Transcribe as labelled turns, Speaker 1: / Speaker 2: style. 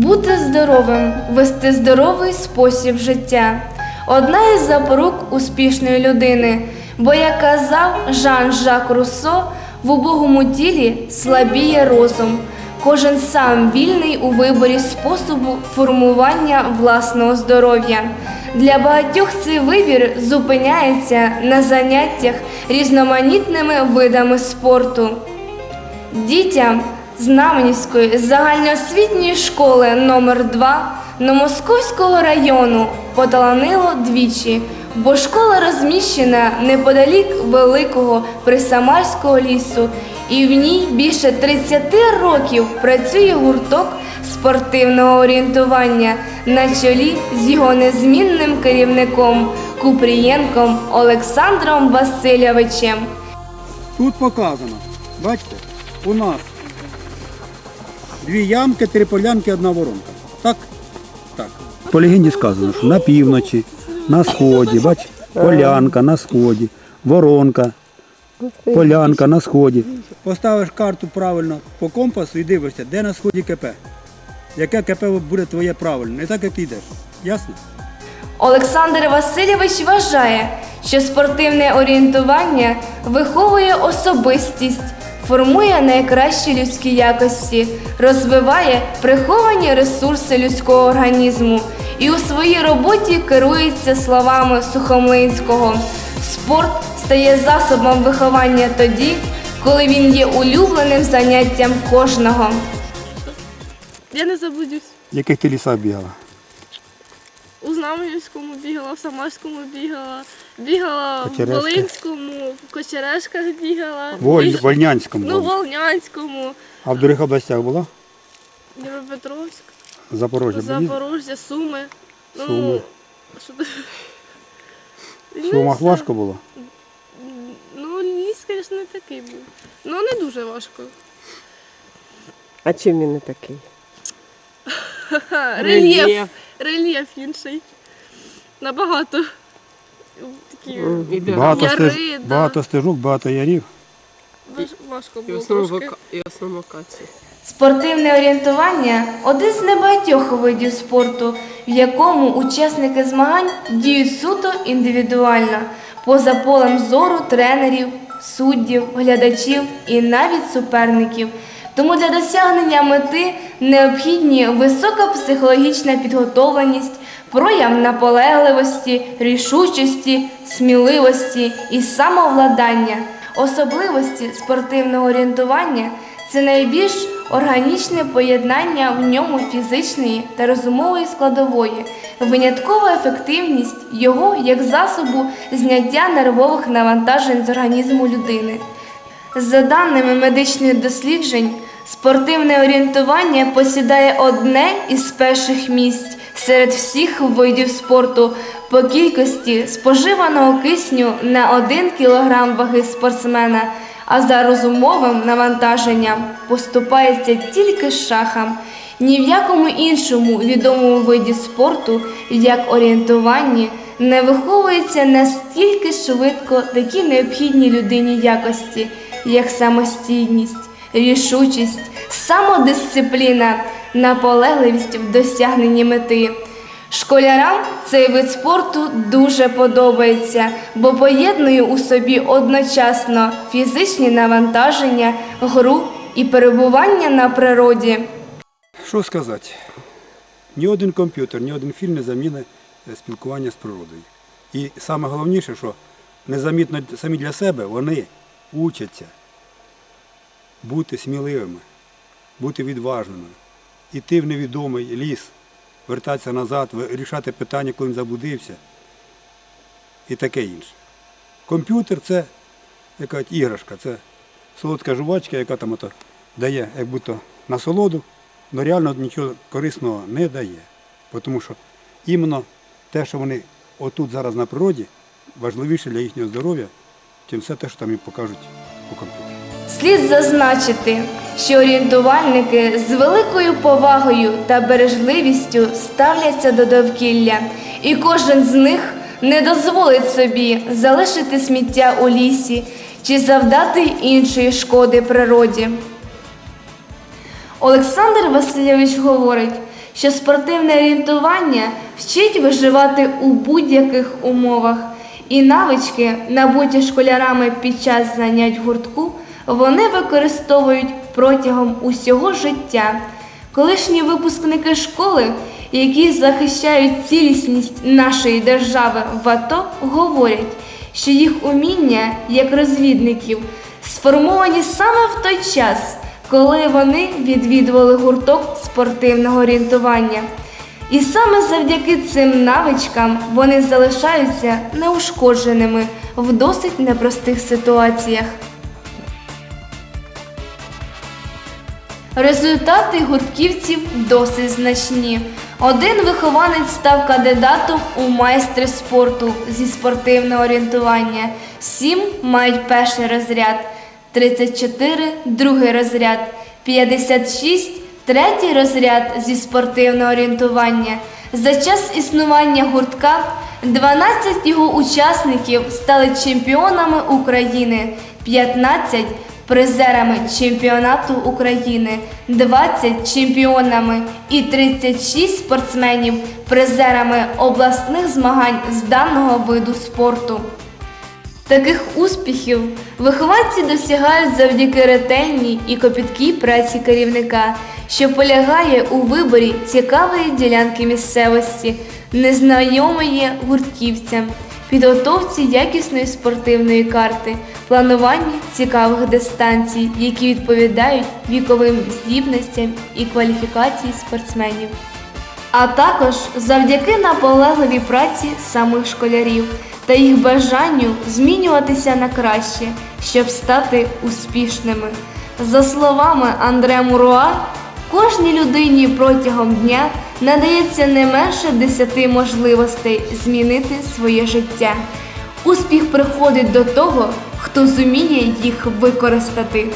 Speaker 1: Бути здоровим, вести здоровий спосіб життя одна із запорук успішної людини. Бо, як казав Жан-Жак Руссо, в убогому тілі слабіє розум. Кожен сам вільний у виборі способу формування власного здоров'я. Для багатьох цей вибір зупиняється на заняттях різноманітними видами спорту. Дітям Знаменівської загальноосвітньої школи номер 2 Номосковського району поталанило двічі, бо школа розміщена неподалік великого присамарського лісу, і в ній більше 30 років працює гурток спортивного орієнтування на чолі з його незмінним керівником Купрієнком Олександром Васильовичем.
Speaker 2: Тут показано, бачите, у нас дві ямки, три полянки, одна воронка. Так? Так. По легенді сказано, що на півночі, на сході, бач, полянка на сході, воронка, полянка на сході. Поставиш карту правильно по компасу і дивишся, де на сході КП. Яке КП буде твоє правильне, не так, як ти йдеш. Ясно?
Speaker 1: Олександр Васильович вважає, що спортивне орієнтування виховує особистість, формує найкращі людські якості, розвиває приховані ресурси людського організму і у своїй роботі керується словами Сухомлинського. Спорт стає засобом виховання тоді, коли він є улюбленим заняттям кожного.
Speaker 3: Я не заблудюсь.
Speaker 2: Яких ти лісах бігала?
Speaker 3: У Знаменівському бігала, в Самарському бігала, бігала в Волинському, в Кочерешках бігала,
Speaker 2: Воль,
Speaker 3: біг-
Speaker 2: Вольнянському.
Speaker 3: ну, в Волнянському,
Speaker 2: А в других областях була?
Speaker 3: Дніпропетровськ,
Speaker 2: Запорожжя. були?
Speaker 3: Запорожжя, Суми. Ну,
Speaker 2: Суми.
Speaker 3: що ти-
Speaker 2: В Сумах важко було?
Speaker 3: Ну, ліс, звісно, не такий був. Ну, не дуже важко.
Speaker 4: А чим він не такий?
Speaker 3: Ха,
Speaker 4: рельєф.
Speaker 3: Рельєф інший. Набагато. Такі
Speaker 4: І
Speaker 2: Багато,
Speaker 3: Яри,
Speaker 2: стеж...
Speaker 3: да.
Speaker 2: багато стежок, багато ярів.
Speaker 3: важ- важко
Speaker 4: І
Speaker 3: було
Speaker 4: основному,
Speaker 3: трошки.
Speaker 4: вока- і в основному.
Speaker 1: Спортивне орієнтування один з небагатьох видів спорту, в якому учасники змагань діють суто індивідуально, поза полем зору тренерів, суддів, глядачів і навіть суперників. Тому для досягнення мети необхідні висока психологічна підготовленість, прояв наполегливості, рішучості, сміливості і самовладання. Особливості спортивного орієнтування це найбільш органічне поєднання в ньому фізичної та розумової складової, виняткова ефективність його як засобу зняття нервових навантажень з організму людини. За даними медичних досліджень, спортивне орієнтування посідає одне із перших місць серед всіх видів спорту по кількості споживаного кисню на 1 кг ваги спортсмена, а за розумовим навантаженням поступається тільки шахам. Ні в якому іншому відомому виді спорту, як орієнтуванні, не виховується настільки швидко такі необхідні людині якості, як самостійність, рішучість, самодисципліна, наполегливість в досягненні мети. Школярам цей вид спорту дуже подобається, бо поєднує у собі одночасно фізичні навантаження, гру і перебування на природі.
Speaker 2: Що сказати? Ні один комп'ютер, ні один фільм не замінить е, спілкування з природою. І саме головніше, що незамітно самі для себе вони учаться бути сміливими, бути відважними, йти в невідомий ліс, вертатися назад, вирішати питання, коли він забудився і таке інше. Комп'ютер це якась іграшка, це солодка жувачка, яка там ото дає як будто насолоду, але реально нічого корисного не дає. Тому що іменно те, що вони отут зараз на природі, важливіше для їхнього здоров'я, ніж все те, що там їм покажуть по комп'ютері.
Speaker 1: Слід зазначити, що орієнтувальники з великою повагою та бережливістю ставляться до довкілля, і кожен з них не дозволить собі залишити сміття у лісі чи завдати іншої шкоди природі. Олександр Васильович говорить, що спортивне орієнтування вчить виживати у будь-яких умовах, і навички, набуті школярами під час занять гуртку, вони використовують протягом усього життя. Колишні випускники школи, які захищають цілісність нашої держави в АТО, говорять, що їх уміння як розвідників сформовані саме в той час, коли вони відвідували гурток спортивного орієнтування. І саме завдяки цим навичкам вони залишаються неушкодженими в досить непростих ситуаціях. Результати гуртківців досить значні. Один вихованець став кандидатом у майстри спорту зі спортивного орієнтування, сім мають перший розряд, 34 другий розряд, 56 третій розряд зі спортивного орієнтування. За час існування гуртка 12 його учасників стали чемпіонами України, 15 призерами чемпіонату України, 20 чемпіонами і 36 спортсменів призерами обласних змагань з даного виду спорту. Таких успіхів вихованці досягають завдяки ретельній і копіткій праці керівника, що полягає у виборі цікавої ділянки місцевості, незнайомої гуртківцям, підготовці якісної спортивної карти, плануванні цікавих дистанцій, які відповідають віковим здібностям і кваліфікації спортсменів а також завдяки наполегливій праці самих школярів та їх бажанню змінюватися на краще, щоб стати успішними. За словами Андре Муруа, кожній людині протягом дня надається не менше 10 можливостей змінити своє життя. Успіх приходить до того, хто зуміє їх використати.